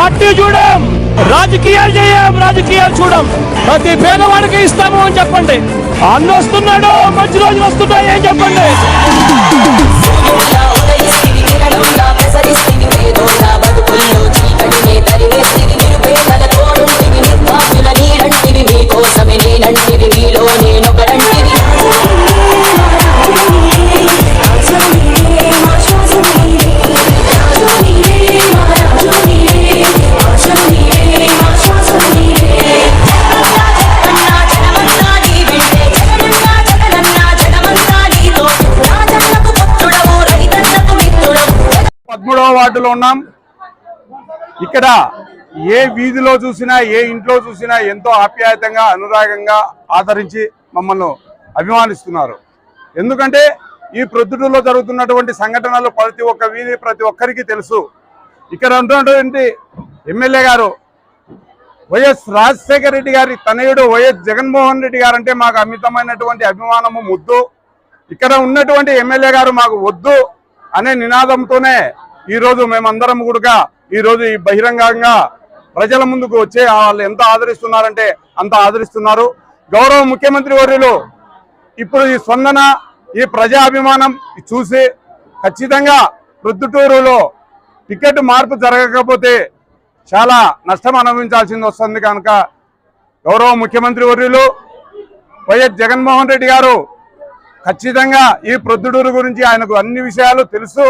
Party చూడం రాజకీయాలు చేయం రాజకీయాలు చూడం. ప్రతి పేదవాడికి ఇస్తాము అని చెప్పండి. అన్న వస్తున్నాడు మంచి రోజులు వస్తున్నాయి అని చెప్పండి. వార్డులో ఉన్నాం. ఇక్కడ ఏ వీధిలో చూసినా ఏ ఇంట్లో చూసినా ఎంతో ఆప్యాయతంగా అనురాగంగా ఆదరించి మమ్మల్ని అభిమానిస్తున్నారు. ఎందుకంటే ఈ ప్రొద్దుటూరులో జరుగుతున్నటువంటి సంఘటనలు ప్రతి ఒక్క వీధి ప్రతి ఒక్కరికి తెలుసు. ఇక్కడ ఉన్నటువంటి ఎమ్మెల్యే గారు వైఎస్ రాజశేఖర రెడ్డి గారి తనయుడు వైఎస్ జగన్మోహన్ రెడ్డి గారు అంటే మాకు అమితమైనటువంటి అభిమానము ముద్దు. ఇక్కడ ఉన్నటువంటి ఎమ్మెల్యే గారు మాకు వద్దు అనే నినాదంతోనే ఈ రోజు మేమందరం కూడా ఈరోజు ఈ బహిరంగంగా ప్రజల ముందుకు వచ్చే వాళ్ళు ఎంత ఆదరిస్తున్నారంటే అంత ఆదరిస్తున్నారు. గౌరవ ముఖ్యమంత్రి వర్యులు ఇప్పుడు ఈ స్పందన ఈ ప్రజాభిమానం చూసి ఖచ్చితంగా ప్రొద్దుటూరులో టికెట్ మార్పు జరగకపోతే చాలా నష్టం అనుభవించాల్సింది వస్తుంది కనుక గౌరవ ముఖ్యమంత్రి వర్యులు వైఎస్ జగన్మోహన్ రెడ్డి గారు ఖచ్చితంగా ఈ ప్రొద్దుటూరు గురించి ఆయనకు అన్ని విషయాలు తెలుసు.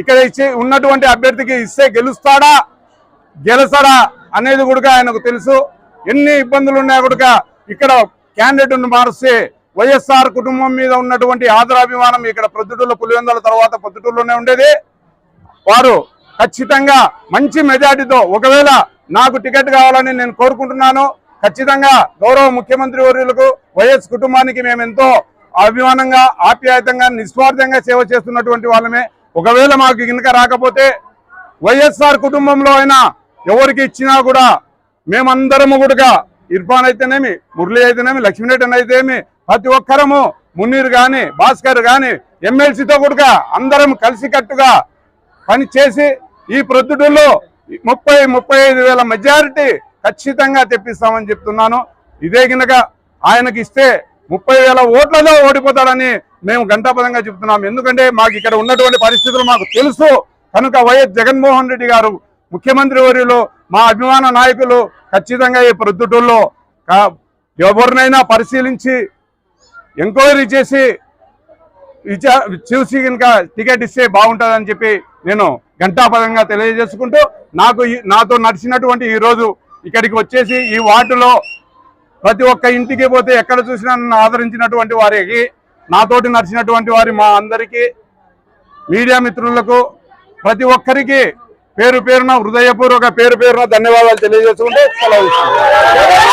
ఇక్కడ ఇచ్చి ఉన్నటువంటి అభ్యర్థికి ఇస్తే గెలుస్తాడా గెలుస్తాడా అనేది కూడా ఆయనకు తెలుసు. ఎన్ని ఇబ్బందులు ఉన్నాయో కూడా ఇక్కడ క్యాండిడేట్ మారిస్తే వైఎస్ఆర్ కుటుంబం మీద ఉన్నటువంటి ఆదరాభిమానం ఇక్కడ ప్రొద్దుటూరులో పులివెందుల తర్వాత పొద్దుటూరులోనే ఉండేది. వారు ఖచ్చితంగా మంచి మెజార్టీతో ఒకవేళ నాకు టికెట్ కావాలని నేను కోరుకుంటున్నాను. ఖచ్చితంగా గౌరవ ముఖ్యమంత్రి వర్యులకు వైఎస్ కుటుంబానికి మేము ఎంతో అభిమానంగా ఆప్యాయతంగా నిస్వార్థంగా సేవ చేస్తున్నటువంటి వాళ్ళమే. ఒకవేళ మాకు గినక రాకపోతే వైఎస్ఆర్ కుటుంబంలో అయినా ఎవరికి ఇచ్చినా కూడా మేమందరము కూడా ఇర్ఫాన్ అయితేనేమి మురళి అయితేనేమి లక్ష్మీరెడ్డి అయితేనేమి ప్రతి ఒక్కరము మున్నీర్ కానీ భాస్కర్ కానీ ఎమ్మెల్సీతో కూడా అందరం కలిసికట్టుగా పని చేసి ఈ ప్రొద్దుటూరులో ముప్పై ముప్పై ఐదు వేల మెజారిటీ ఖచ్చితంగా తెప్పిస్తామని చెప్తున్నాను. ఇదే గినక ఆయనకి ఇస్తే ముప్పై వేల ఓట్లలో ఓడిపోతాడని మేము ఘంటాపదంగా చెప్తున్నాం. ఎందుకంటే మాకు ఇక్కడ ఉన్నటువంటి పరిస్థితులు మాకు తెలుసు. కనుక వైఎస్ జగన్మోహన్ రెడ్డి గారు ముఖ్యమంత్రి వర్యులు మా అభిమాన నాయకులు ఖచ్చితంగా ఈ ప్రొద్దుటూళ్ళలో ఎవరినైనా పరిశీలించి ఎంక్వైరీ చేసి విచా- చూసి కనుక టికెట్ ఇస్తే బాగుంటుందని చెప్పి నేను ఘంటాపదంగా తెలియజేసుకుంటూ నాకు నాతో నడిచినటువంటి ఈరోజు ఇక్కడికి వచ్చేసి ఈ వార్డులో ప్రతి ఒక్క ఇంటికి పోతే ఎక్కడ చూసినా నన్ను ఆదరించినటువంటి వారికి నాతోటి నడిచినటువంటి వారి మా అందరికీ మీడియా మిత్రులకు ప్రతి ఒక్కరికి పేరు పేరున హృదయపూర్వక పేరు పేరున ధన్యవాదాలు తెలియజేసుకుంటే సెలవు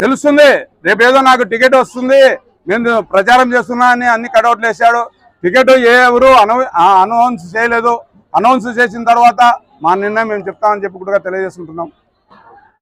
తెలుస్తుంది రేపేదో నాకు టికెట్ వస్తుంది నేను ప్రచారం చేస్తున్నా అని అన్ని కడౌట్లు వేశాడు. టికెట్ ఏ ఎవరు అనౌన్స్ చేయలేదు. అనౌన్స్ చేసిన తర్వాత మా నిర్ణయం మేము చెప్తామని చెప్పి కూడా తెలియజేసుకుంటున్నాం.